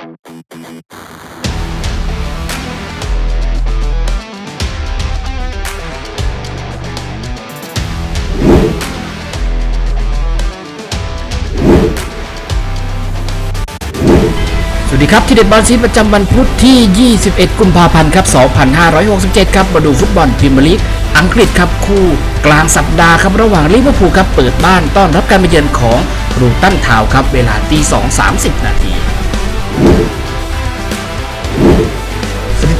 สวัสดีครับ ที่เด็ดบอลซีประจำวันพุธที่ 21 กุมภาพันธ์ครับ 2567 ครับ มาดูฟุตบอลพรีเมียร์ลีก อังกฤษครับคู่กลางสัปดาห์ครับ ระหว่างลิเวอร์พูลครับ เปิดบ้านต้อนรับการมาเยือนของรูตันทาวครับ เวลาตี 2 30 นาที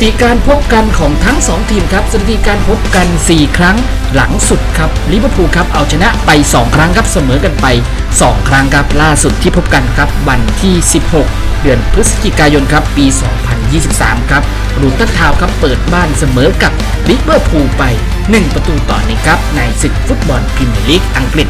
ถิติการพบกันของทั้ง 2 ทีมครับสถิติการพบกัน 4 ครั้งหลังสุดครับลิเวอร์พูลครับเอาชนะไป 2 ครั้งครับเสมอกันไป 2 ครั้งครับล่าสุดที่พบกันครับวันที่ 16 เดือนพฤศจิกายนครับปี 2023 ครับรูตันทาวครับเปิดบ้านเสมอกับลิเวอร์พูลไป 1 ประตูต่อหนึ่งครับในศึกฟุตบอลพรีเมียร์ลีกอังกฤษ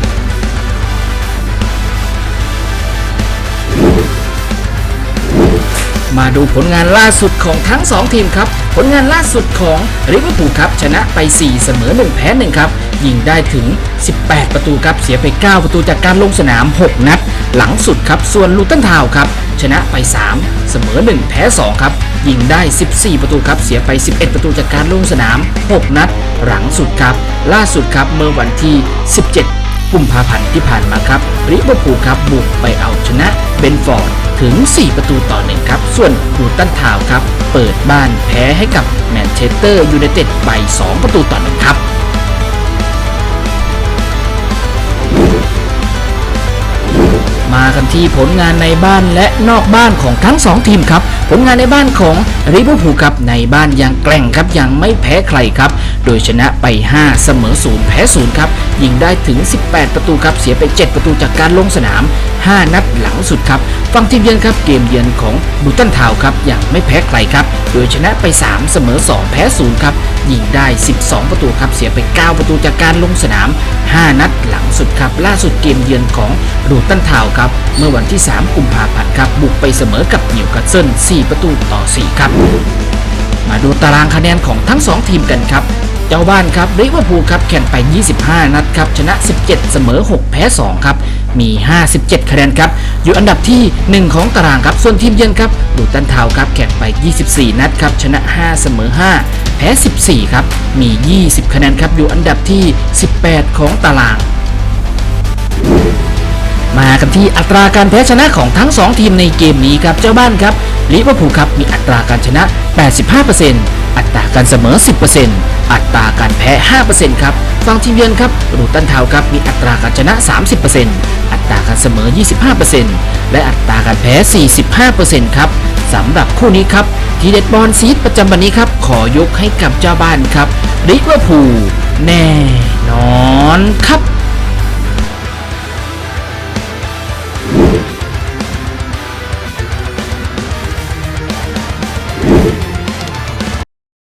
มาดูผลงานล่าสุดของทั้ง 2 ทีมครับ ผลงานล่าสุดของลิเวอร์พูลครับ ชนะไป 4 เสมอ 1 แพ้ 1 ครับ ยิงได้ถึง 18 ประตูครับ เสียไป 9 ประตูจากการลงสนาม 6 นัด หลังสุดครับ ส่วนลูตันทาวครับ ชนะไป 3 เสมอ 1 แพ้ 2 ครับ ยิงได้ 14 ประตูครับ เสียไป 11 ประตูจากการลงสนาม 6 นัด หลังสุดครับ ล่าสุดครับ เมื่อวันที่ 17 กุมภาพันธ์ที่ผ่านมาครับลิเวอร์พูลครับบุกไปเอาชนะ เบนฟอร์ดถึง 4 ประตูต่อหนึ่งครับ ส่วนบูตันทาวครับ เปิดบ้านแพ้ให้กับแมนเชสเตอร์ยูไนเต็ดไป 2 ประตูต่อหนึ่งครับ มากันที่ผลงานในบ้านและนอกบ้านของทั้ง 2 ทีมครับ ผลงานในบ้านของลิเวอร์พูลครับในบ้านยังแกร่งครับยังไม่แพ้ใครครับ โดยชนะไป 5 เสมอ0แพ้0ครับยิงได้ถึง 18 ประตูครับเสียไป 7 ประตูจากการลงสนาม 5 นัดหลังสุดครับ ฝั่งทีมเยือนครับเกมเยือนของบูตันทาวครับยังไม่แพ้ใครครับ โดยชนะไป 3 เสมอ 2 แพ้ 0 ครับ ยิงได้ 12 ประตูครับ เสียไป 9 ประตูจากการลงสนาม 5 นัดหลังสุดครับ ล่าสุดเกมเยือนของรูตันทาวครับ เมื่อวันที่ 3 กุมภาพันธ์ครับ บุกไปเสมอกับนิวคาสเซิล 4 ประตูต่อ 4 ครับ มาดูตารางคะแนนของทั้ง 2 ทีมกันครับเจ้าบ้านครับลิเวอร์พูลครับแข่งไป 25 นัดครับ ชนะ 17 เสมอ 6 แพ้ 2 ครับ มี 57 คะแนนครับ อยู่อันดับที่ 1 ของตารางครับ ส่วนทีมเยือนครับดูตันทาวครับแข่งไป 24 นัดครับ ชนะ 5 เสมอ 5 แพ้ 14 ครับ มี 20 คะแนนครับ อยู่อันดับที่ 18 ของตาราง มากันที่อัตราการแพ้ชนะของทั้ง 2 ทีมในเกมนี้ครับ เจ้าบ้านครับ ลิเวอร์พูลครับมีอัตราการชนะ 85%อัตราการเสมอ 10%อัตราการแพ้ 5%ครับฝั่งทีมเยือนครับรูตันทาวครับมีอัตราการชนะ 30%อัตราการเสมอ 25%และอัตราการแพ้ 45%ครับสำหรับคู่นี้ครับทีเด็ดบอลซีดประจำวันนี้ครับ ขอยกให้กับเจ้าบ้านครับลิเวอร์พูลแน่นอนครับ